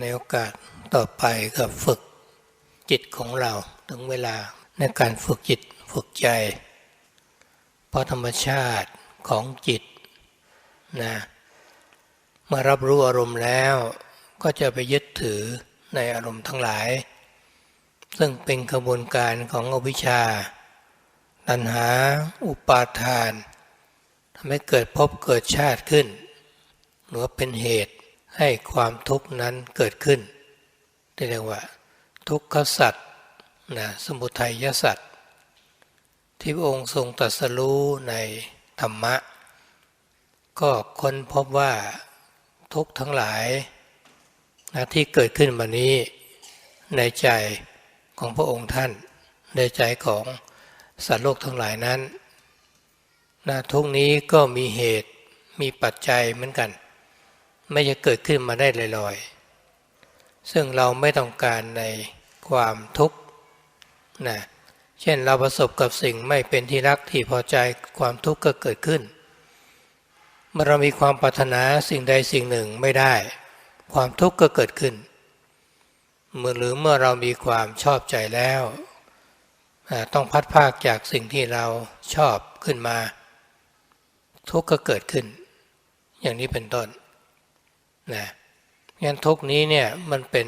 ในโอกาสต่อไปก็ฝึกจิตของเราถึงเวลาในการฝึกจิตฝึกใจ เพราะธรรมชาติของจิตนะเมื่อรับรู้อารมณ์แล้วก็จะไปยึดถือในอารมณ์ทั้งหลาย ซึ่งเป็นกระบวนการของอวิชชา ตัณหา อุปาทานทำให้เกิดภพเกิดชาติขึ้น หรือเป็นเหตุ ให้ความทุกข์นั้นเกิดขึ้นที่เรียกว่า ทุกขสัตว์นะสมุทัยสัตว์ที่พระองค์ทรงตรัสรู้ในธรรมะ ก็ค้นพบว่าทุกทั้งหลายนะที่เกิดขึ้นมานี้ในใจของพระองค์ท่าน ในใจของสัตว์โลกทั้งหลายนั้นนะทุกนี้ก็มีเหตุมีปัจจัยเหมือนกัน ไม่จะเกิดขึ้นมาได้ลอยๆ ซึ่งเราไม่ต้องการในความทุกข์นะเช่นเราประสบกับสิ่งไม่เป็นที่รักที่พอใจความทุกข์ก็เกิดขึ้น เมื่อเรามีความปรารถนาสิ่งใดสิ่งหนึ่งไม่ได้ ความทุกข์ก็เกิดขึ้น เมื่อหรือเมื่อเรามีความชอบใจแล้ว ต้องพัดภาคจากสิ่งที่เราชอบขึ้นมา ทุกข์ก็เกิดขึ้น อย่างนี้เป็นต้น นะงั้นทุกนี้เนี่ยมันเป็น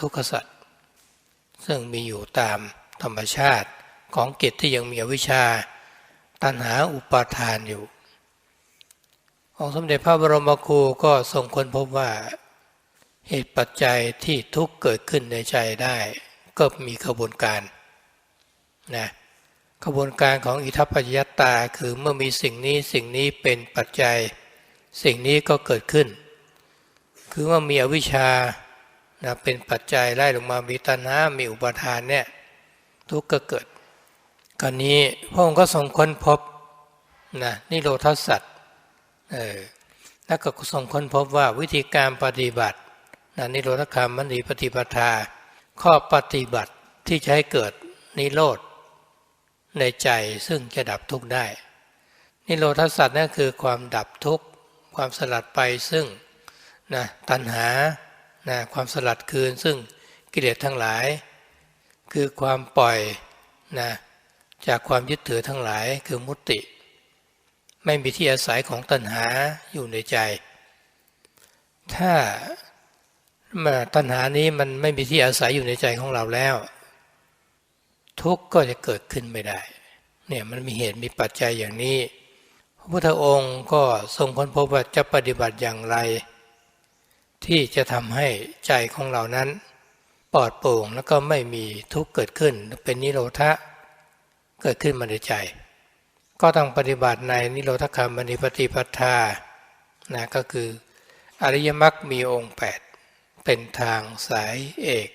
ทุกขสัตว์ซึ่งมีอยู่ตามธรรมชาติของกิจที่ยังมีอวิชชา ตัณหาอุปาทานอยู่ องค์สมเด็จพระบรมครูก็ทรงค้นพบว่า เหตุปัจจัยที่ทุกเกิดขึ้นในใจได้ ก็มีขบวนการนะขบวนการของอิทัปปัจยตาคือเมื่อมีสิ่งนี้สิ่งนี้เป็นปัจจัย สิ่งนี้ก็เกิดขึ้น คือว่ามีอวิชชานะเป็นปัจจัยไล่ลงมามีตัณหา มีอุปาทานเนี่ยทุกข์ก็เกิดกรนนี้พระองค์ก็ทรงค้นพบนะนิโรธสัตว์เออแล้วก็ทรงค้นพบว่าวิธีการปฏิบัตินะนิโรธคามนีปฏิปทา ข้อปฏิบัติที่จะให้เกิดนิโรธในใจซึ่งจะดับทุกข์ได้ นิโรธสัตว์นั่นคือความดับทุกข์ความสลัดไปซึ่ง นะตัณหานะความสลัดคืนซึ่งกิเลสทั้งหลาย คือความปล่อยนะจากความยึดถือทั้งหลายคือมุติ ไม่มีที่อาศัยของตัณหาอยู่ในใจ ถ้ามาตัณหานี้มันไม่มีที่อาศัยอยู่ในใจของเราแล้ว ทุกข์ก็จะเกิดขึ้นไม่ได้เนี่ยมันมีเหตุมีปัจจัยอย่างนี้ พระพุทธองค์ก็ทรงค้นพบว่าจะปฏิบัติอย่างไร ที่จะทำให้ใจของเรานั้น ปลอดโปร่งแล้วก็ไม่มีทุกข์เกิดขึ้นเป็นนิโรธะเกิดขึ้นมาในใจ ก็ต้องปฏิบัติในนิโรธคามนิปฏิปทานะก็คือ อริยมรรคมีองค์ 8 เป็นทางสายเอก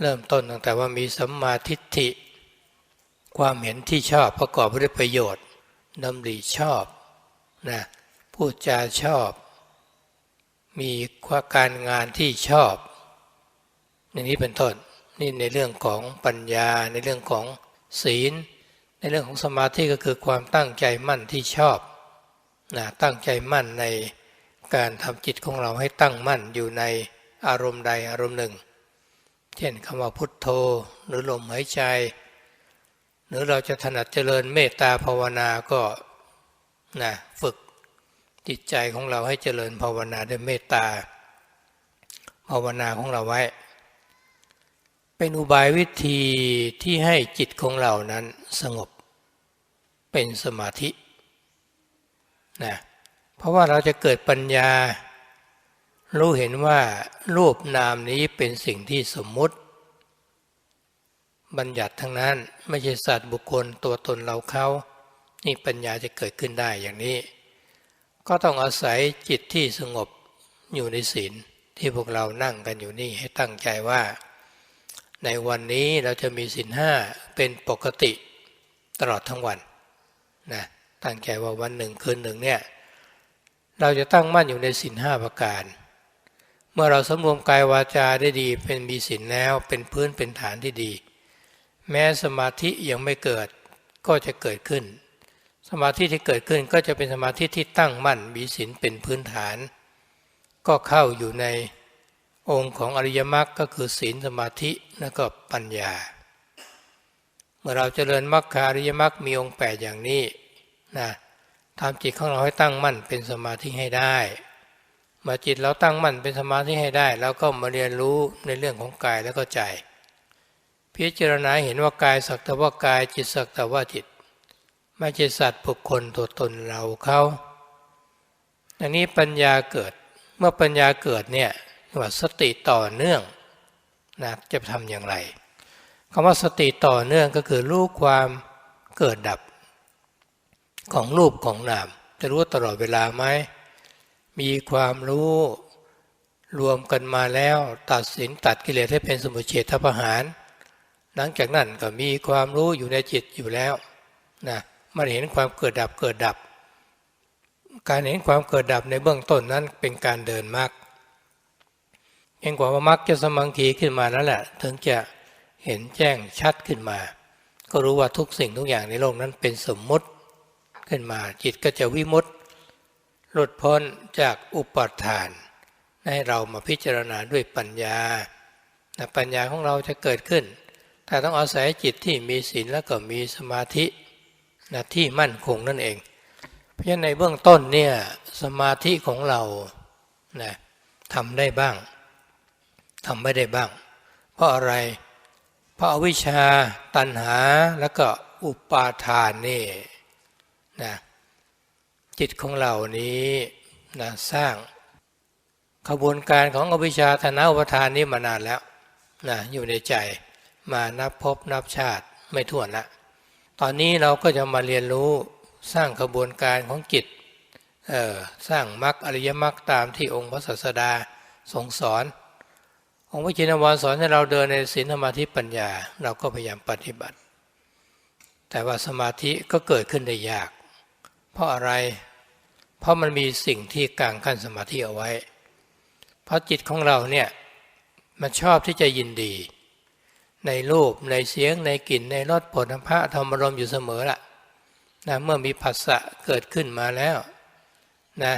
เริ่มต้นตั้งแต่ว่ามีสัมมาทิฏฐิ ความเห็นที่ชอบประกอบด้วยประโยชน์ดำริชอบนะพูดจาชอบ มีควาการงานที่ชอบ อย่างนี้เป็นต้นนี่ในเรื่องของปัญญาในเรื่องของศีล ในเรื่องของสมาธิก็คือความตั้งใจมั่นที่ชอบนะตั้งใจมั่นในการทำจิตของเราให้ตั้งมั่นอยู่ในอารมณ์ใดอารมณ์หนึ่ง เช่นคำว่าพุทโธหรือลมหายใจ หรือเราจะถนัดเจริญเมตตาภาวนาก็นะฝึก จิตใจของเราให้เจริญภาวนาด้วยเมตตาภาวนาของเราไว้ เป็นอุบายวิธีที่ให้จิตของเรานั้นสงบเป็นสมาธินะเพราะว่าเราจะเกิดปัญญา รู้เห็นว่ารูปนามนี้เป็นสิ่งที่สมมุติ บัญญัติทั้งนั้นไม่ใช่สัตว์บุคคลตัวตนเราเขานี่ปัญญาจะเกิดขึ้นได้อย่างนี้ ก็ต้องอาศัยจิตที่สงบอยู่ในศีลที่พวกเรานั่งกันอยู่นี่ให้ตั้งใจว่า ในวันนี้เราจะมีศีลห้าเป็นปกติตลอดทั้งวันนะตั้งใจว่าวันหนึ่งคืนหนึ่งเนี่ยเราจะตั้งมั่นอยู่ในศีลห้าประการ เมื่อเราสำรวมกายวาจาได้ดี เป็นมีศีลแล้วเป็นพื้นเป็นฐานที่ดี แม้สมาธิยังไม่เกิดก็จะเกิดขึ้น สมาธิที่เกิดขึ้นก็จะเป็นสมาธิที่ตั้งมั่นมีศีลเป็นพื้นฐาน ก็เข้าอยู่ในองค์ของอริยมรรคก็คือศีลสมาธิแล้วก็ปัญญา เมื่อเราเจริญมรรคอริยมรรคมีองค์แปดอย่างนี้นะทำจิตของเราให้ตั้งมั่นเป็นสมาธิให้ได้เมื่อจิตเราตั้งมั่นเป็นสมาธิให้ได้ แล้วก็มาเรียนรู้ในเรื่องของกายแล้วก็ใจ พิจารณาเห็นว่ากายสักแต่ว่ากายจิตสักแต่ว่าจิต ไม่ใช่สัตว์บุคคลตัวตนเราเขาอันนี้ปัญญาเกิดเมื่อปัญญาเกิดเนี่ยว่าสติต่อเนื่องนะจะทำอย่างไรคำว่าสติต่อเนื่องก็คือรู้ความเกิดดับ ของรูปของนาม จะรู้ตลอดเวลาไหมมีความรู้รวมกันมาแล้วตัดสินตัดกิเลสให้เป็นสมุเฉทประหาร หลังจากนั้นก็มีความรู้อยู่ในจิตอยู่แล้วนะ มันเห็นความเกิดดับเกิดดับ การเห็นความเกิดดับในเบื้องต้นนั้นเป็นการเดินมรรคเองกว่าว่ามรรคจะสมังคีขึ้นมาแล้วแหละ ถึงจะเห็นแจ้งชัดขึ้นมา ก็รู้ว่าทุกสิ่งทุกอย่างในโลกนั้นเป็นสมมุติขึ้นมาจิตก็จะวิมุตติหลุดพ้นจากอุปทาน ให้เรามาพิจารณาด้วยปัญญาปัญญาของเราจะเกิดขึ้น แต่ต้องอาศัยจิตที่มีศีลแล้วก็มีสมาธิ นะที่มั่นคงนั่นเอง เพราะฉะนั้นในเบื้องต้นเนี่ยสมาธิของเรานะทำได้บ้างทำไม่ได้บ้าง เพราะอะไร เพราะอาวิชชาตัณหาแล้วก็อุปาทานนี่นะจิตของเรานี้นะสร้างขบวนการของอวิชชาธนาอุปทานนี้มานานแล้วนะอยู่ในใจมานับพบนับชาติไม่ถ้วนละ ตอนนี้เราก็จะมาเรียนรู้สร้างขบวนการของจิตสร้างมรรคอริยมรรคตามที่องค์พระศาสดาทรงสอน องค์พระชินวรสอนให้เราเดินในศีลสมาธิปัญญา เราก็พยายามปฏิบัติ แต่ว่าสมาธิก็เกิดขึ้นได้ยาก เพราะอะไร เพราะมันมีสิ่งที่กลางขั้นสมาธิเอาไว้ เพราะจิตของเราเนี่ยมันชอบที่จะยินดี ในรูปในเสียงในกลิ่นในรสผลพระธรรมรมอยู่เสมอละนะเมื่อมีผัสสะเกิดขึ้นมาแล้วนะ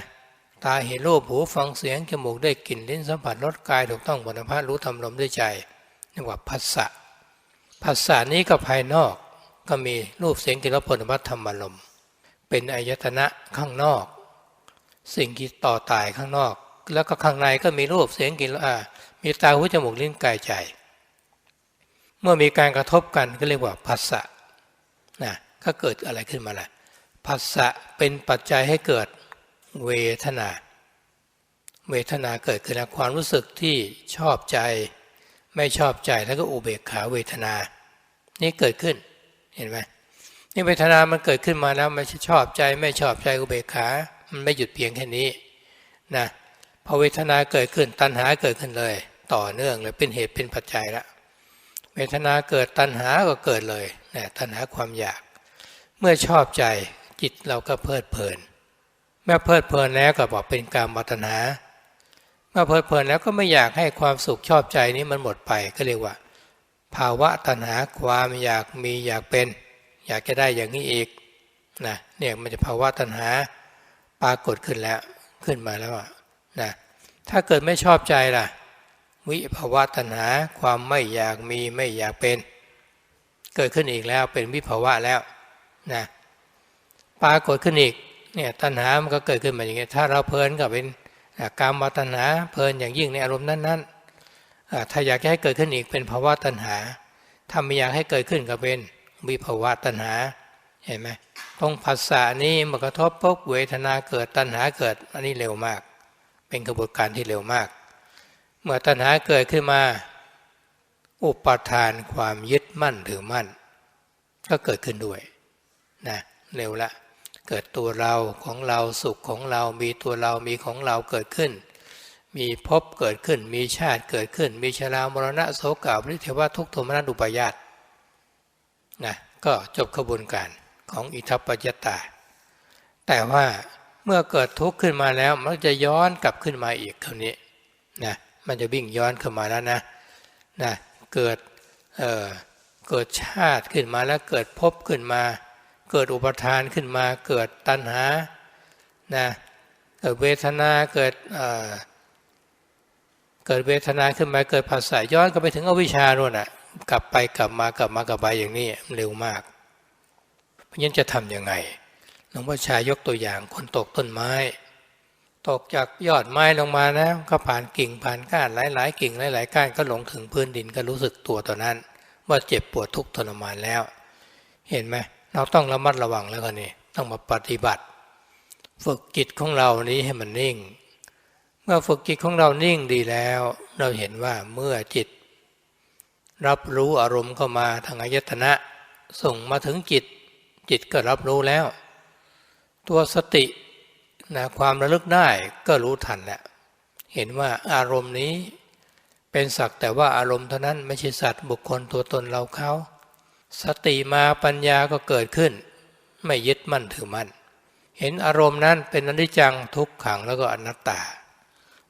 ตาเห็นรูปหูฟังเสียงจมูกได้กลิ่นลิ้นสัมผัสรสกายถูกต้องผลพระรู้ธรรมรมด้วยใจเรียกว่าผัสสะผัสสะนี้ก็ภายนอกก็มีรูปเสียงกลิ่นรสผลพระธรรมรมเป็นอายตนะข้างนอก สิ่งที่ต่อตายข้างนอก แล้วก็ข้างในก็มีรูปเสียงกลิ่นมีตาหูจมูกลิ้นกายใจ เมื่อมีการกระทบกันก็เรียกว่าผัสสะนะก็เกิดอะไรขึ้นมาล่ะผัสสะเป็นปัจจัยให้เกิดเวทนา เวทนาเกิดขึ้นแล้วความรู้สึกที่ชอบใจ ไม่ชอบใจแล้วก็อุเบกขาเวทนา นี่เกิดขึ้นเห็นไหมนี่เวทนามันเกิดขึ้นมาแล้วไม่ชอบใจไม่ชอบใจอุเบกขา มันไม่หยุดเพียงแค่นี้นะพอเวทนาเกิดขึ้นตัณหาเกิดขึ้นเลย ต่อเนื่องเลยเป็นเหตุเป็นปัจจัยละ เวทนาเกิดตัณหาก็เกิดเลยนะตัณหาความอยาก เมื่อชอบใจจิตเราก็เพลิดเพลิน เมื่อเพลิดเพลินแล้วก็บอกเป็นการมัตนา เมื่อเพลิดเพลินแล้วก็ไม่อยากให้ความสุขชอบใจนี้มันหมดไปก็เรียกว่า ภาวะตัณหาความอยากมีอยากเป็น อยากจะได้อย่างนี้อีกนะเนี่ยมันจะภาวะตัณหาปรากฏขึ้นแล้วขึ้นมาแล้วนะถ้าเกิดไม่ชอบใจล่ะ วิภาวะตัณหาความไม่อยากมีไม่อยากเป็น เกิดขึ้นอีกแล้วเป็นวิภาวะแล้วนะปรากฏขึ้นอีกเนี่ยตัณหามันก็เกิดขึ้นมาอย่างเงี้ยถ้าเราเพลินก็เป็นกามตัณหาเพลินอย่างยิ่งในอารมณ์นั้นๆถ้าอยากให้เกิดขึ้นอีกเป็นภาวะตัณหา ถ้าไม่อยากให้เกิดขึ้นก็เป็นวิภาวะตัณหาเห็นไหมตรงภาษานี้มากระทบปุ๊บเวทนาเกิดตัณหาเกิดอันนี้เร็วมาก เป็นกระบวนการที่เร็วมาก เมื่อตัณหาเกิดขึ้นมา อุปทานความยึดมั่นถือมั่น ก็เกิดขึ้นด้วยนะเร็วละ เกิดตัวเราของเราสุขของเรามีตัวเรามีของเราเกิดขึ้น มีภพเกิดขึ้น มีชาติเกิดขึ้น มีชรามรณะโสกาบริเทวทุกโทมนัสอุปยาตนะก็จบขบวนการของอิทัปปัจจตา แต่ว่าเมื่อเกิดทุกข์ขึ้นมาแล้วมันจะย้อนกลับขึ้นมาอีกคราวนี้นะ มันจะวิ่งย้อนขึ้นมาแล้วนะนะเกิดเออเกิดชาติขึ้นมาแล้วเกิดภพขึ้นมา เกิดอุปทานขึ้นมา เกิดตัณหานะเกิดเวทนาเกิดเเกิดเวทนาขึ้นมาเกิดภาษาย้อนก็ไปถึงอวิชชาโน่นอะกลับไปกลับมากลับมากลับไปอย่างนี้เร็วมาก เพราะฉะนั้นจะทำยังไงหลวงพ่อชายยกตัวอย่างคนตกต้นไม้ ตกจากยอดไม้ลงมานะก็ผ่านกิ่งผ่านก้านหลาย ๆ กิ่งหลาย ๆ ก้านก็ลงถึงพื้นดินก็รู้สึกตัวตอนนั้น ว่าเจ็บปวดทุกข์ทรมานแล้ว เห็นไหมเราต้องระมัดระวังแล้วกันนี่ต้องมาปฏิบัติ ฝึกจิตของเรานี้ให้มันนิ่ง เมื่อฝึกจิตของเรานิ่งดีแล้ว เราเห็นว่าเมื่อจิต รับรู้อารมณ์เข้ามาทางอายตนะ ส่งมาถึงจิต จิตก็รับรู้แล้ว ตัวสติ นะความระลึกได้ก็รู้ทันแหละเห็นว่าอารมณ์นี้เป็นสักแต่ว่าอารมณ์เท่านั้นไม่ใช่สัตว์บุคคลตัวตนเราเขาสติมาปัญญาก็เกิดขึ้น ไม่ยึดมั่นถือมั่น เห็นอารมณ์นั้นเป็นอนิจจังทุกขังแล้วก็อนัตตา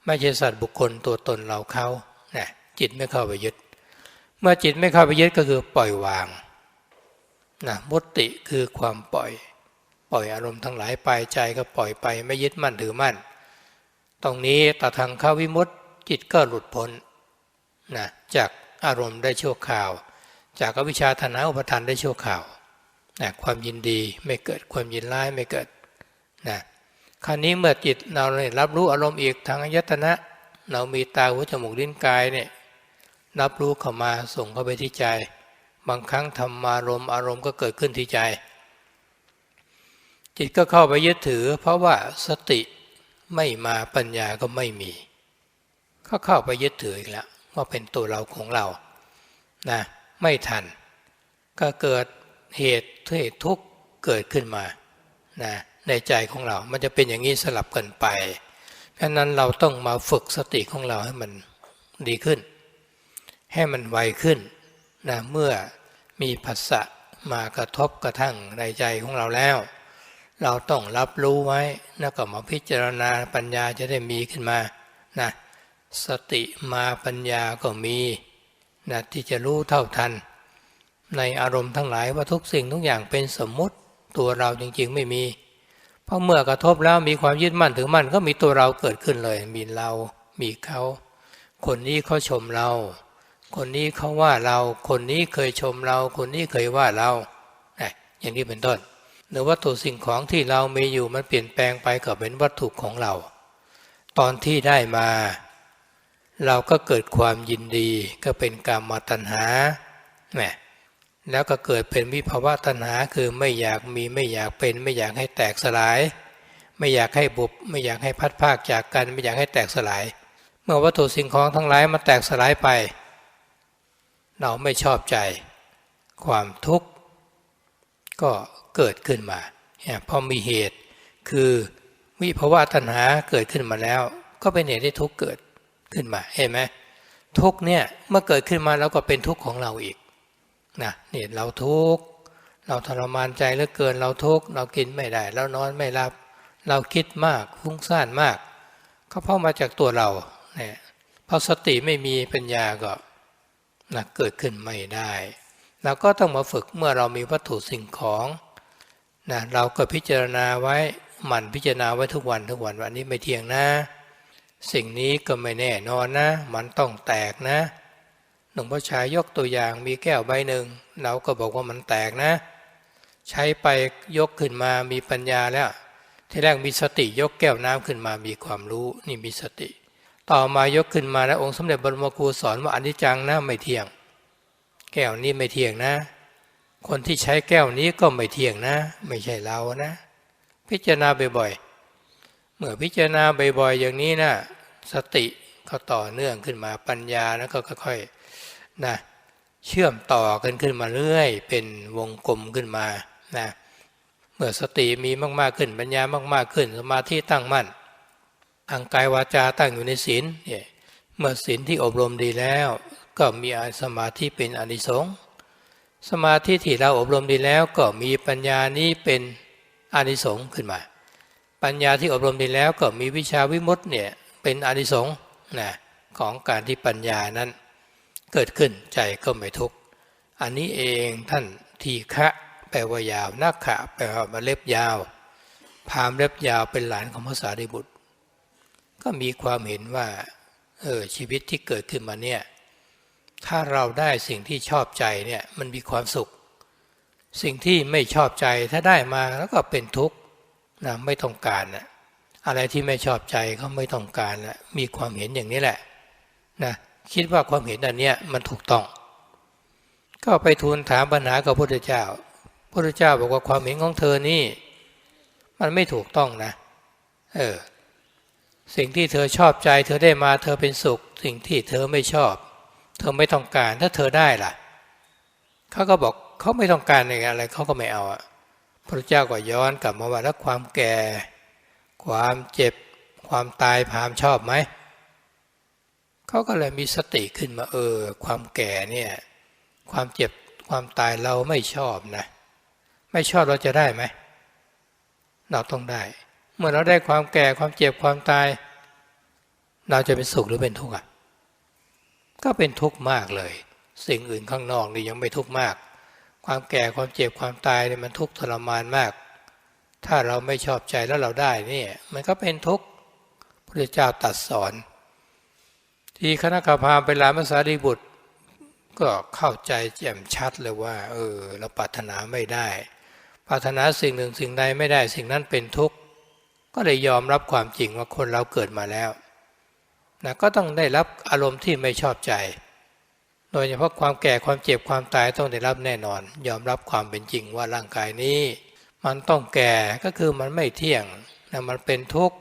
ไม่ใช่สัตว์บุคคลตัวตนเราเขานะจิตไม่เข้าไปยึด เมื่อจิตไม่เข้าไปยึดก็คือปล่อยวางนะมุตติคือความปล่อย ปล่อยอารมณ์ทั้งหลายไปใจก็ปล่อยไปไม่ยึดมั่นถือมั่น ตรงนี้ตาทางเข้าวิมุตติจิตก็หลุดพ้นนะจากอารมณ์ได้ชั่วคราว จากอวิชชาธนาอุปทานได้ชั่วคราวนะความยินดีไม่เกิดความยินร้ายไม่เกิดนะคราวนี้เมื่อจิตเราเนี่ยรับรู้อารมณ์อีกทางอายตนะ เรามีตาหูจมูกลิ้นกายเนี่ยรับรู้เข้ามาส่งเข้าไปที่ใจ บางครั้งธรรมารมณ์อารมณ์ก็เกิดขึ้นที่ใจ จิตก็เข้าไปยึดถือ เพราะว่าสติไม่มาปัญญาก็ไม่มี ก็เข้าไปยึดถืออีกแล้วว่าเป็นตัวเราของเรานะไม่ทัน ก็เกิดเหตุเหตุทุกข์เกิดขึ้นมานะในใจของเรา มันจะเป็นอย่างนี้สลับกันไป เพราะนั้นเราต้องมาฝึกสติของเราให้มันดีขึ้น ให้มันไวขึ้นนะเมื่อมีผัสสะมากระทบกระทั่งในใจของเราแล้ว เราต้องรับรู้ไว้แล้วก็มาพิจารณาปัญญาจะได้มีขึ้นมานะสติมาปัญญาก็มีนะที่จะรู้เท่าทัน ในอารมณ์ทั้งหลายว่าทุกสิ่งทุกอย่างเป็นสมมุติตัวเราจริงๆไม่มี เพราะเมื่อกระทบแล้วมีความยึดมั่นถือมั่นก็มีตัวเราเกิดขึ้นเลย มีเรา มีเขา คนนี้เขาชมเรา คนนี้เขาว่าเรา คนนี้เคยชมเรา คนนี้เคยว่าเราอย่างนี้เป็นต้น หรือวัตถุสิ่งของที่เรามีอยู่มันเปลี่ยนแปลงไปก็เป็นวัตถุของเรา ตอนที่ได้มา เราก็เกิดความยินดีก็เป็นกรรมตัณหาแหมแล้วก็เกิดเป็นวิภาวะตัณหาคือไม่อยากมีไม่อยากเป็นไม่อยากให้แตกสลาย ไม่อยากให้บุบไม่อยากให้พัดภาคจากกันไม่อยากให้แตกสลาย เมื่อวัตถุสิ่งของทั้งหลายมาแตกสลายไป เราไม่ชอบใจ ความทุกข์ก็ เกิดขึ้นมาเพราะมีเหตุคือวิภาวะตัณหาเกิดขึ้นมาแล้ว ก็เป็นเหตุให้ทุกข์เกิดขึ้นมาเห็นไหมทุกเนี่ยเมื่อเกิดขึ้นมาแล้วก็เป็นทุกข์ของเราอีกนะเนี่ยเราทุกข์เราทรมานใจเหลือเกินเราทุกข์เรากินไม่ได้เรานอนไม่หลับ เราคิดมากฟุ้งซ่านมาก ก็เพราะมาจากตัวเราเนี่ยพอสติไม่มีปัญญาก็นะเกิดขึ้นไม่ได้เราก็ต้องมาฝึกเมื่อเรามีวัตถุสิ่งของ นะเราก็พิจารณาไว้หมั่นพิจารณาไว้ทุกวันทุกวันวันนี้ไม่เที่ยงนะ สิ่งนี้ก็ไม่แน่นอนนะ มันต้องแตกนะหลวงพ่อชายยกตัวอย่างมีแก้วใบหนึ่ง เราก็บอกว่ามันแตกนะ ใช้ไปยกขึ้นมามีปัญญาแล้ว ที่แรกมีสติยกแก้วน้ำขึ้นมามีความรู้นี่มีสติ ต่อมายกขึ้นมาแล้วองค์สมเด็จบรมครูสอนว่าอนิจจังนะไม่เที่ยง แก้วนี้ไม่เที่ยงนะ คนที่ใช้แก้วนี้ก็ไม่เที่ยงนะ ไม่ใช่เรานะ พิจารณาบ่อยๆ เมื่อพิจารณาบ่อยๆ อย่างนี้นะสติก็ต่อเนื่องขึ้นมาปัญญาแล้วก็ค่อยๆนะเชื่อมต่อกันขึ้นมาเรื่อย เป็นวงกลมขึ้นมานะเมื่อสติมีมากๆขึ้นปัญญามากๆขึ้น สมาธิตั้งมั่นทางกายวาจาตั้งอยู่ในศีลเนี่ยเมื่อศีลที่อบรมดีแล้ว ก็มีสมาธิเป็นอนิสงส์ สมาธิที่เราอบรมดีแล้วก็มีปัญญานี้เป็นอนิสงส์ขึ้นมา ปัญญาที่อบรมดีแล้วก็มีวิชาวิมุตต์เนี่ยเป็นอนิสงส์นะของการที่ปัญญานั้น เกิดขึ้นใจก็ไม่ทุกข์อันนี้เองท่านทีฆะแปลว่ายาวนักขะแปลว่ามาเล็บยาว พามเล็บยาวเป็นหลานของพระสารีบุตร ก็มีความเห็นว่าเออชีวิตที่เกิดขึ้นมาเนี่ย ถ้าเราได้สิ่งที่ชอบใจเนี่ยมันมีความสุข สิ่งที่ไม่ชอบใจถ้าได้มาแล้วก็เป็นทุกข์นะไม่ต้องการนะอะไรที่ไม่ชอบใจเขาไม่ต้องการนะมีความเห็นอย่างนี้แหละนะคิดว่าความเห็นอันเนี้ยมันถูกต้อง ก็ไปทูลถามปัญหากับพระพุทธเจ้าพระพุทธเจ้าบอกว่าความเห็นของเธอนี่ มันไม่ถูกต้องนะ เออสิ่งที่เธอชอบใจ เธอได้มาเธอเป็นสุข สิ่งที่เธอไม่ชอบ เธอไม่ต้องการ ถ้าเธอได้ล่ะเขาก็บอกเขาไม่ต้องการอะไรเขาก็ไม่เอาอะพระเจ้าก็ย้อนกลับมาว่าแล้วความแก่ ความเจ็บ ความตายพามชอบไหมเขาก็เลยมีสติขึ้นมาเออ ความแก่เนี่ยความเจ็บความตายเราไม่ชอบนะ ไม่ชอบเราจะได้ไหมเราต้องได้ เมื่อเราได้ความแก่ความเจ็บความตาย เราจะเป็นสุขหรือเป็นทุกข์อะ ก็เป็นทุกข์มากเลย สิ่งอื่นข้างนอกนี่ยังไม่ทุกข์มาก ความแก่ความเจ็บความตายเนี่ยมันทุกข์ทรมานมาก ถ้าเราไม่ชอบใจแล้วเราได้นี่มันก็เป็นทุกข์พระเจ้าตรัสสอน ที่คณะกรรมการไปลามาสารีบุตร ก็เข้าใจแจ่มชัดเลยว่า เออเราปรารถนาไม่ได้ ปรารถนาสิ่งหนึ่งสิ่งใดไม่ได้ สิ่งนั้นเป็นทุกข์ก็เลยยอมรับความจริงว่าคนเราเกิดมาแล้ว นะก็ต้องได้รับอารมณ์ที่ไม่ชอบใจ โดยเฉพาะความแก่ความเจ็บความตายต้องได้รับแน่นอน ยอมรับความเป็นจริงว่าร่างกายนี้ มันต้องแก่ก็คือมันไม่เที่ยงนะมันเป็นทุกข์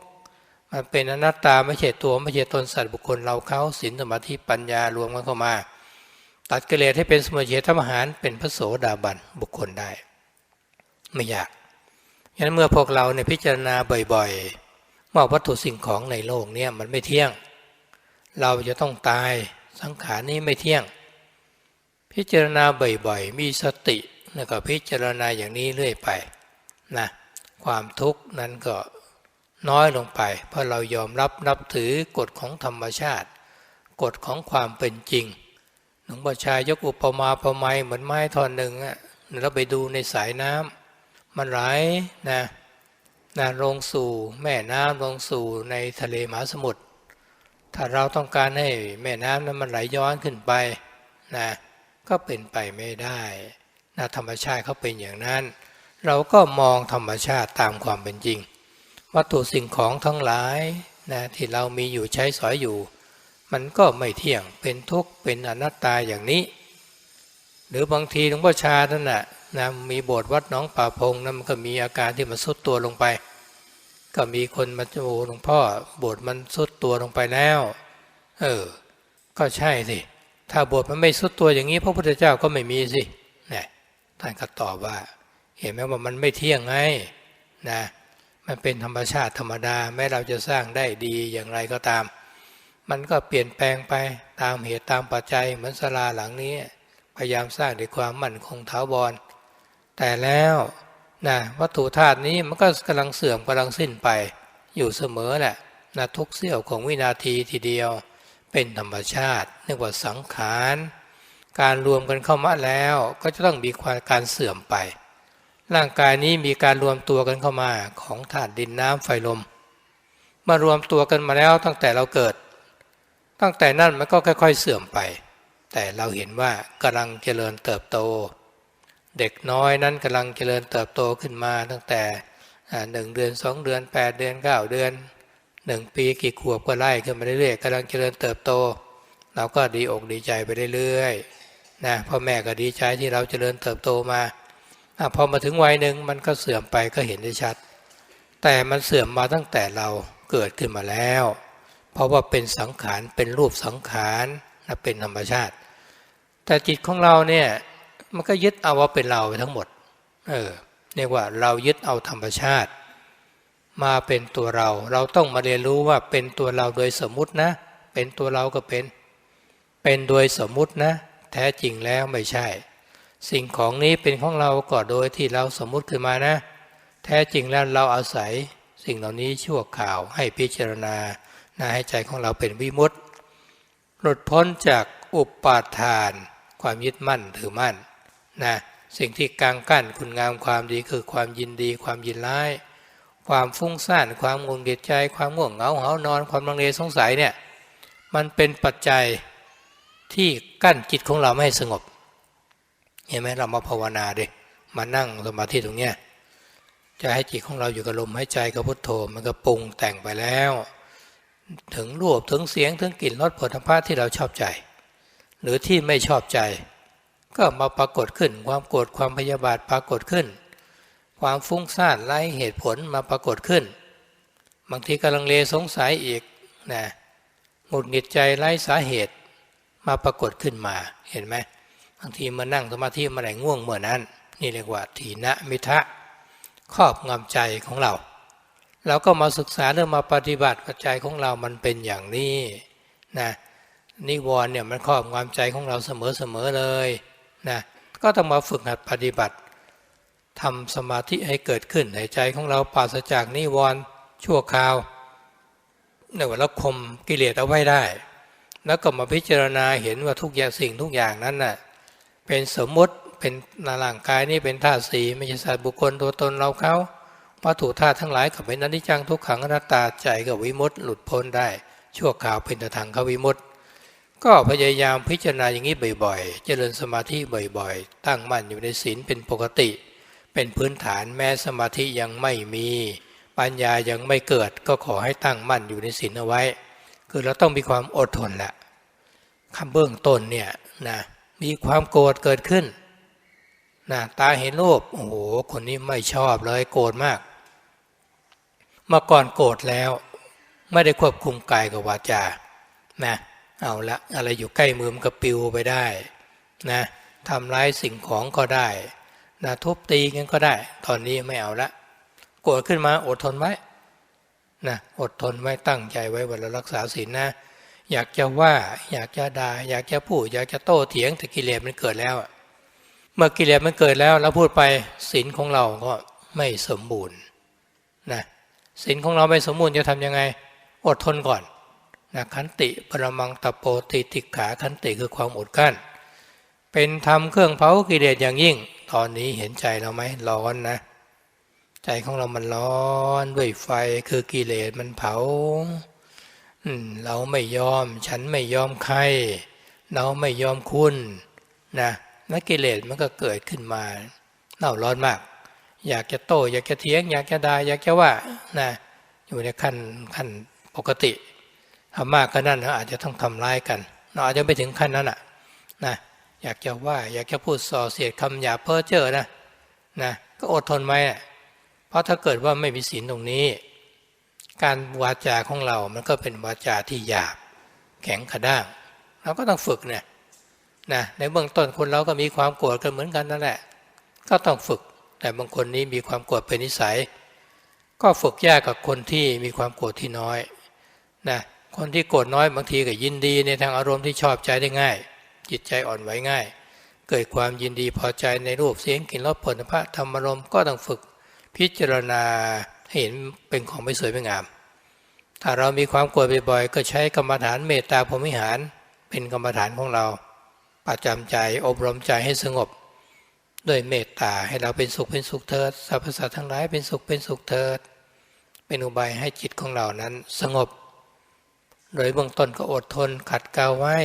มันเป็นอนัตตาไม่ใช่ตัวไม่ใช่ตนสัตว์บุคคลเราเขาศีลสมาธิปัญญารวมกันเข้ามาตัดกิเลสให้เป็นสมุทเฉทมหารเป็นพระโสดาบันบุคคลได้ ไม่ยากฉะนั้นเมื่อพวกเราเนี่ยพิจารณาบ่อยๆว่าวัตถุสิ่งของในโลกเนี่ยมันไม่เที่ยง เราจะต้องตายสังขารนี้ไม่เที่ยง พิจารณาบ่อยๆ มีสติแล้วก็พิจารณาอย่างนี้เรื่อยไปนะความทุกข์นั้นก็น้อยลงไป เพราะเรายอมรับนับถือกฎของธรรมชาติ กฎของความเป็นจริงหลวงพ่อชายยกอุปมาประไมยเหมือนไม้ท่อนหนึ่งอะเราไปดูในสายน้ำมันไหลนะนะลงสู่แม่น้ำลงสู่ในทะเลมหาสมุทร ถ้าเราต้องการให้แม่น้ำนั้นมันไหลย้อนขึ้นไปนะก็เป็นไปไม่ได้นะธรรมชาติเขาเป็นอย่างนั้น เราก็มองธรรมชาติตามความเป็นจริง วัตถุสิ่งของทั้งหลายนะที่เรามีอยู่ใช้สอยอยู่ มันก็ไม่เที่ยงเป็นทุกข์เป็นอนัตตาอย่างนี้ หรือบางทีหลวงพ่อชาท่านน่ะนะมีโบสถ์วัดน้องป่าพงนะมันก็มีอาการที่มันสุดตัวลงไป ก็มีคนมาโอ้หลวงพ่อบสถ์มันสุดตัวลงไปแล้ว เออ ก็ใช่สิ ถ้าบสถ์มันไม่สุดตัวอย่างนี้ พระพุทธเจ้าก็ไม่มีสิเนี่ยท่านก็ตอบว่า เห็นไหมว่ามันไม่เที่ยงไงนะมันเป็นธรรมชาติธรรมดาแม้เราจะสร้างได้ดีอย่างไรก็ตาม มันก็เปลี่ยนแปลงไปตามเหตุตามปัจจัยเหมือนศาลาหลังนี้ พยายามสร้างด้วยความมั่นคงถาวรแต่แล้ว นะวัตถุธาตุนี้มันก็กำลังเสื่อมกำลังสิ้นไป อยู่เสมอแหละนะทุกเสี้ยวของวินาทีทีเดียว เป็นธรรมชาติเรียกว่าสังขารการรวมกันเข้ามาแล้วก็จะต้องมีความการเสื่อมไป ร่างกายนี้มีการรวมตัวกันเข้ามาของธาตุดินน้ำไฟลม มารวมตัวกันมาแล้วตั้งแต่เราเกิด ตั้งแต่นั้นมันก็ค่อย ๆ เสื่อมไป แต่เราเห็นว่ากำลังเจริญเติบโต เด็กน้อยนั้นกำลังเจริญเติบโตขึ้นมาตั้งแต่หนึ่งเดือนสองเดือนแปดเดือนเก้าเดือนหนึ่งปีกี่ขวบก็ไล่ขึ้นมาเรื่อยๆกำลังเจริญเติบโต เราก็ดีอกดีใจไปเรื่อยๆนะพ่อแม่ก็ดีใจที่เราเจริญเติบโตมาอพอมาถึงวัยหนึ่งมันก็เสื่อมไปก็เห็นได้ชัด แต่มันเสื่อมมาตั้งแต่เราเกิดขึ้นมาแล้ว เพราะว่าเป็นสังขารเป็นรูปสังขารนะเป็นธรรมชาติ แต่จิตของเราเนี่ย มันก็ยึดเอาว่าเป็นเราไปทั้งหมด เออเรียกว่าเรายึดเอาธรรมชาติ มาเป็นตัวเรา เราต้องมาเรียนรู้ว่าเป็นตัวเราโดยสมมุตินะ เป็นตัวเราก็เป็น เป็นโดยสมมุตินะ แท้จริงแล้วไม่ใช่ สิ่งของนี้เป็นของเราก็โดยที่เราสมมุติขึ้นมานะ แท้จริงแล้วเราอาศัย สิ่งเหล่านี้ชั่วข่าวให้พิจารณานให้ใจของเราเป็นวิมุตติหลุดพ้นจากอุปาทาน ความยึดมั่นถือมั่น นะสิ่งที่กางกั้นคุณงามความดีคือความยินดี ความยินร้าย ความฟุ้งซ่านความงุนเกียดใจ ความง่วงเหงาเหานอน ความลังเลสงสัยเนี่ยมันเป็นปัจจัยที่กั้นจิตของเราไม่ให้สงบเห็นไหมเรามาภาวนาดิมานั่งสมาธิตรงเนี้ยจะให้จิตของเราอยู่กับลมหายใจกับพุทโธมันก็ปรุงแต่งไปแล้ว ถึงรูปถึงเสียงถึงกลิ่นรสผลิภัณฑ์ที่เราชอบใจ หรือที่ไม่ชอบใจ ก็มาปรากฏขึ้น ความโกรธความพยาบาทปรากฏขึ้น ความฟุ้งซ่านไร้เหตุผลมาปรากฏขึ้น บางทีกำลังเลสงสัยอีกนะหงุดหงิดใจไร้สาเหตุมาปรากฏขึ้นมาเห็นไหมบางทีมานั่งสมาธิมาไหนง่วงเมื่อนั้น นี่เรียกว่าทีนะมิทะครอบงำใจของเรา เราก็มาศึกษาเรื่องมาปฏิบัติปัจจัยของเรามันเป็นอย่างนี้นะนิวรณ์เนี่ยมันครอบงำใจของเราเสมอๆเลย นะก็ต้องมาฝึกหัดปฏิบัติทำสมาธิให้เกิดขึ้นในใจของเราปราศจากนิวรณ์ชั่วคราวเนี่ยว่าเราคมกิเลสเอาไว้ได้ แล้วก็มาพิจารณาเห็นว่าทุกอย่างสิ่งทุกอย่างนั้นน่ะเป็นสมมติเป็นร่างกายนี่เป็นธาตุสีไม่ใช่สัตว์บุคคลตัวตนเราเขาวัตถุธาตุทั้งหลายกับเป็นอนิจจังทุกขังอนัตตาใจกับวิมุตต์หลุดพ้นได้ ชั่วคราวเป็นทางเขาวิมุตต์ ก็พยายามพิจารณาอย่างนี้บ่อยๆ เจริญสมาธิบ่อยๆ ตั้งมั่นอยู่ในศีลเป็นปกติ เป็นพื้นฐานแม้สมาธิยังไม่มี ปัญญายังไม่เกิดก็ขอให้ตั้งมั่นอยู่ในศีลเอาไว้ คือเราต้องมีความอดทนแหละคำเบื้องต้นเนี่ยนะมีความโกรธเกิดขึ้นนะตาเห็นรูปโอ้โหคนนี้ไม่ชอบเลยโกรธมาก เมื่อก่อนโกรธแล้ว ไม่ได้ควบคุมกายกับวาจานะ เอาละอะไรอยู่ใกล้มือมันก็ปิวไปได้นะทำร้ายสิ่งของก็ได้นะทุบตีกันก็ได้ ตอนนี้ไม่เอาละโกรธขึ้นมาอดทนไว้นะอดทนไว้ตั้งใจไว้ว่าเรารักษาศีลนะ อยากจะว่าอยากจะด่าอยากจะพูด อยากจะโต้เถียงแต่กิเลสมันเกิดแล้ว เมื่อกิเลสมันเกิดแล้วเราพูดไปศีลของเราก็ไม่สมบูรณ์นะศีลของเราไม่สมบูรณ์จะทำยังไง อดทนก่อน นะขันติปรมังตโปติติขาขันติคือความอดกั้น เป็นธรรมเครื่องเผากิเลสอย่างยิ่ง ตอนนี้เห็นใจเราไหมร้อนนะ ใจของเรามันร้อนด้วยไฟคือกิเลสมันเผาเราไม่ยอม ฉันไม่ยอมใคร เราไม่ยอมคุณนะนักกิเลสมันก็เกิดขึ้นมาเน่าร้อนมาก อยากจะโต้อยากจะเถียง อยากจะด่าอยากจะว่านะอยู่ในขั้นขั้นปกติ ทำมากก็นั่นเราอาจจะต้องทำร้ายกันเราอาจจะไปถึงขั้นนั้นอะนะอยากจะว่าอยากจะพูดส่อเสียดคำหยาเพ้อเจ้อนะนะก็อดทนไหมอะเพราะถ้าเกิดว่าไม่มีศีลตรงนี้ การวาจาของเรา มันก็เป็นวาจาที่หยาบ แข็งกระด้างเราก็ต้องฝึกเนี่ยนะในเบื้องต้นคนเราก็มีความโกรธกันเหมือนกันนั่นแหละ ก็ต้องฝึก แต่บางคนนี้มีความโกรธเป็นนิสัย ก็ฝึกยากกับคนที่มีความโกรธที่น้อยนะ คนที่โกรธน้อยบางทีก็ยินดีในทางอารมณ์ที่ชอบใจได้ง่าย จิตใจอ่อนไหวง่าย เกิดความยินดีพอใจในรูปเสียงกลิ่นรสผลพระธรรมารมณ์ก็ต้องฝึกพิจารณาเห็นเป็นของไม่สวยไม่งาม ถ้าเรามีความโกรธบ่อยๆก็ใช้กรรมฐานเมตตาพรหมิหาร เป็นกรรมฐานของเรา ประจำใจอบรมใจให้สงบ ด้วยเมตตาให้เราเป็นสุขเป็นสุขเถิดสรรพสัตว์ทั้งหลายเป็นสุขเป็นสุขเถิด เป็นอุบายให้จิตของเรานั้นสงบ โดยเบื้องต้นก็อดทนขัดเกลาไว้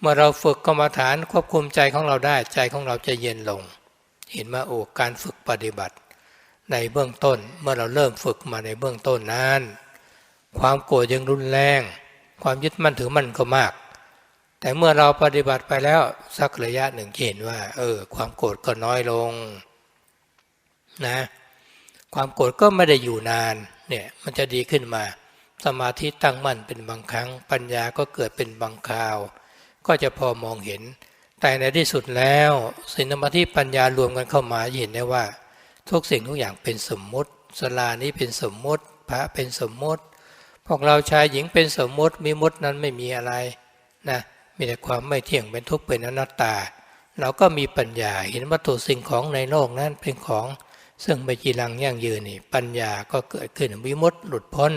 เมื่อเราฝึกกรรมฐานควบคุมใจของเราได้ใจของเราจะเย็นลง เห็นมาโอ้การฝึกปฏิบัติ ในเบื้องต้นเมื่อเราเริ่มฝึกมาในเบื้องต้นนั้น ความโกรธยังรุนแรง ความยึดมั่นถือมั่นก็มาก แต่เมื่อเราปฏิบัติไปแล้วสักระยะหนึ่งเห็นว่า เออ ความโกรธก็น้อยลง นะ ความโกรธก็ไม่ได้อยู่นาน เนี่ยมันจะดีขึ้นมา สมาธิตั้งมั่นเป็นบางครั้ง ปัญญาก็เกิดเป็นบางคราว ก็จะพอมองเห็น แต่ในที่สุดแล้วสินสมาธิปัญญารวมกันเข้ามาเห็นได้ว่า ทุกสิ่งทุกอย่างเป็นสมมุติสลานี้เป็นสมมุติ พระเป็นสมมุติ พวกเราชายหญิงเป็นสมมุติมีมุตินั้นไม่มีอะไรนะมีแต่ความไม่เที่ยงเป็นทุกข์เป็นอนัตตา เราก็มีปัญญาเห็นวัตถุสิ่งของในโลกนั้นเป็นของซึ่งไม่จีรังยั่งยืนนี่ปัญญาก็เกิดขึ้นวิมุตติหลุดพ้น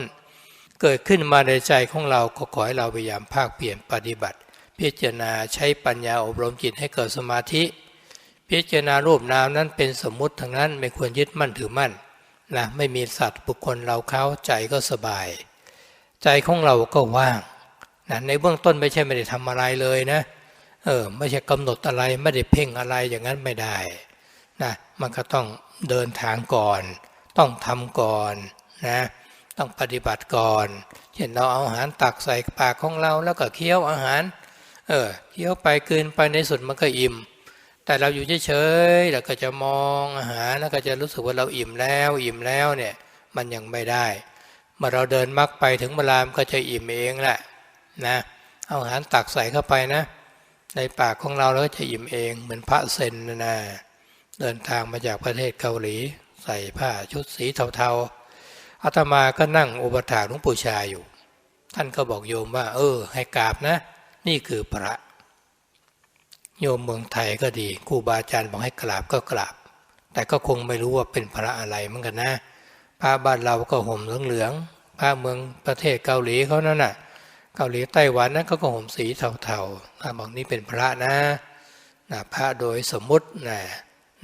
เกิดขึ้นมาในใจของเราก็ขอให้เราพยายามภาคเปลี่ยนปฏิบัติ พิจารณาใช้ปัญญาอบรมจิตให้เกิดสมาธิ พิจารณารูปนามนั้นเป็นสมมุติทั้งนั้นไม่ควรยึดมั่นถือมั่นนะไม่มีสัตว์บุคคลเราเขาใจก็สบาย ใจของเราก็ว่างนะในเบื้องต้นไม่ใช่ไม่ได้ทำอะไรเลยนะเออไม่ใช่กำหนดอะไรไม่ได้เพ่งอะไรอย่างนั้นไม่ได้นะมันก็ต้องเดินทางก่อน ต้องทำก่อนนะ ต้องปฏิบัติก่อน เช่นเราเอาอาหารตักใส่ปากของเราแล้วก็เคี้ยวอาหาร เออเคี้ยวไปคืนไปในสุดมันก็อิ่ม แต่เราอยู่เฉยๆแล้วก็จะมองอาหารแล้วก็จะรู้สึกว่าเราอิ่มแล้วอิ่มแล้วเนี่ยมันยังไม่ได้ เมื่อเราเดินมักไปถึงเวลามนก็จะอิ่มเองแหละนะเอาอาหารตักใส่เข้าไปนะ ในปากของเราแล้วก็จะอิ่มเองเหมือนพระเซนนะนะเดินทางมาจากประเทศเกาหลี ใส่ผ้าชุดสีเทาๆ อาตมาก็นั่งอุปถาหลวงปู่ชาอยู่ ท่านก็บอกโยมว่า เออ ให้กราบนะ นี่คือพระ โยมเมืองไทยก็ดีครูบาอาจารย์บอกให้กราบก็กราบ แต่ก็คงไม่รู้ว่าเป็นพระอะไรเหมือนกันนะพระบ้านเราก็ห่มเหลืองๆพระเมืองประเทศเกาหลีเขานั่นน่ะ เกาหลีไต้หวันนั้นเขาก็ห่มสีเทาๆถ้าบอกนี่เป็นพระนะนะพระโดยสมมุตินะ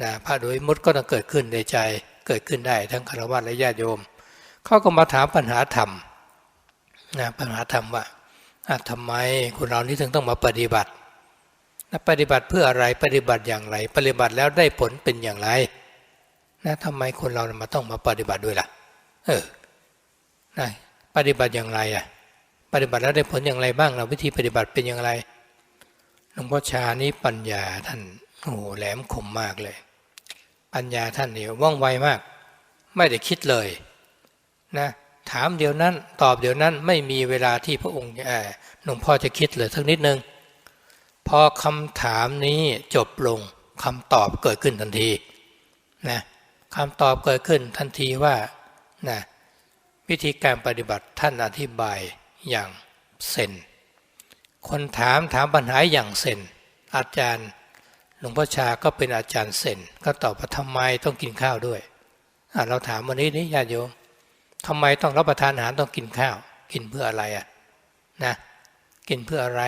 นะพระโดยมุติก็ต้องเกิดขึ้นในใจ เกิดขึ้นได้ทั้งคารวะและญาติโยม เขาก็มาถามปัญหาธรรมนะปัญหาธรรมว่าทำไมคนเรานี่ถึงต้องมาปฏิบัตินะปฏิบัติเพื่ออะไรปฏิบัติอย่างไร ปฏิบัติแล้วได้ผลเป็นอย่างไรนะทำไมคนเรามาต้องมาปฏิบัติด้วยล่ะ เออนะปฏิบัติอย่างไรอะ ปฏิบัติแล้วได้ผลอย่างไรบ้างเราวิธีปฏิบัติเป็นอย่างไรหลวงพ่อชานี้ปัญญาท่านโอ้โหแหลมคมมากเลย ปัญญาท่านเนี่ยว่องไวมาก ไม่ได้คิดเลย นะถามเดี๋ยวนั้นตอบเดี๋ยวนั้นไม่มีเวลาที่พระองค์หลวงพ่อจะคิดเลยสักนิดนึง พอคำถามนี้จบลงคำตอบเกิดขึ้นทันทีนะคำตอบเกิดขึ้นทันทีว่านะวิธีการปฏิบัติท่านอธิบายอย่างเซนคนถามถามปัญหาอย่างเซนอาจารย์หลวงพ่อชาก็เป็นอาจารย์เซนก็ตอบว่าทำไมต้องกินข้าวด้วยเราถามวันนี้นี่ญาติโยม ทำไมต้องรับประทานอาหารต้องกินข้าว กินเพื่ออะไรอะนะกินเพื่ออะไร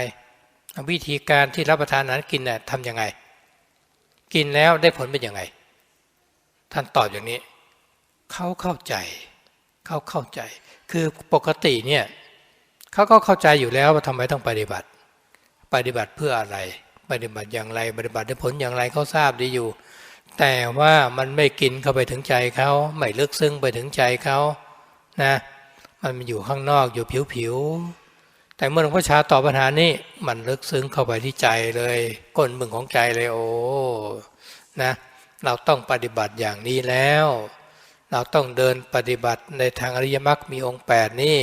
วิธีการที่รับประทานอาหารกินน่ะทำยังไง กินแล้วได้ผลเป็นยังไง ท่านตอบอย่างนี้ เขาเข้าใจเขาเข้าใจ คือปกติเนี่ยเขาก็เข้าใจอยู่แล้วว่าทำไมต้องปฏิบัติ ปฏิบัติเพื่ออะไร ปฏิบัติอย่างไร ปฏิบัติได้ผลอย่างไรเขาทราบดีอยู่ แต่ว่ามันไม่กินเข้าไปถึงใจเขาไม่ลึกซึ้งไปถึงใจเขา นะมันอยู่ข้างนอกอยู่ผิวๆแต่เมื่อหลวงพ่อชาตอบปัญหานี้ มันลึกซึ้งเข้าไปที่ใจเลย ก้นมึงของใจเลยโอ้นะเราต้องปฏิบัติอย่างนี้แล้ว เราต้องเดินปฏิบัติในทางอริยมรรคมีองค์แปดนี่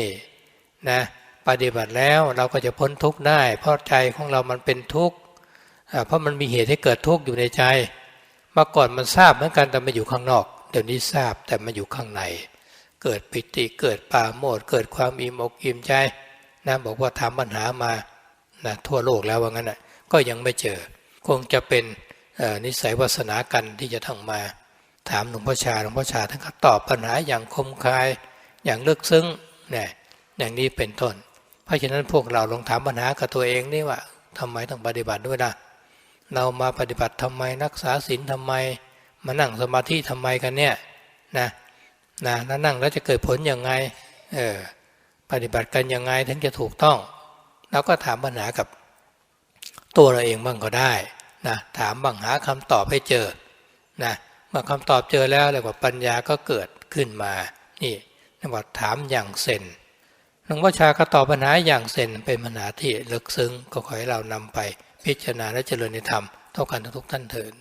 นะปฏิบัติแล้วเราก็จะพ้นทุกข์ได้ เพราะใจของเรามันเป็นทุกข์เพราะมันมีเหตุให้เกิดทุกข์อยู่ในใจเมื่อก่อนมันทราบเหมือนกันแต่มาอยู่ข้างนอก เดี๋ยวนี้ทราบแต่มาอยู่ข้างใน เกิดปิติเกิดปาโมดเกิดความอิ่มอกอิ่มใจนะบอกว่าถามปัญหามานะทั่วโลกแล้วว่างั้นนะก็ยังไม่เจอ คงจะเป็นนิสัยวาสนากันที่จะทั้งมา ถามหลวงพ่อชาหลวงพ่อชาท่านก็ตอบปัญหาอย่างคมคายอย่างลึกซึ้งเนี่ยอย่างนี้เป็นต้น เพราะฉะนั้นพวกเราลองถามปัญหากับตัวเองนี่ว่าทำไมต้องปฏิบัติด้วยนะเรามาปฏิบัติทำไมรักษาศีลทำไม มานั่งสมาธิทำไมกันเนี่ยนะ นะนั่งแล้วจะเกิดผลยังไงเออปฏิบัติกันยังไงถึงจะถูกต้องเราก็ถามปัญหากับตัวเราเองบ้างก็ได้นะถามบ้างหาคำตอบให้เจอนะเมื่อคำตอบเจอแล้วเลยว่าปัญญาก็เกิดขึ้นมานี่เรียกว่าถามอย่างเซนหลวงพ่อชาก็ตอบปัญหาอย่างเซนเป็นปัญหาที่ลึกซึ้งก็ขอให้เรานำไปพิจารณาและเจริญในธรรมเท่ากันทุกท่านเถิด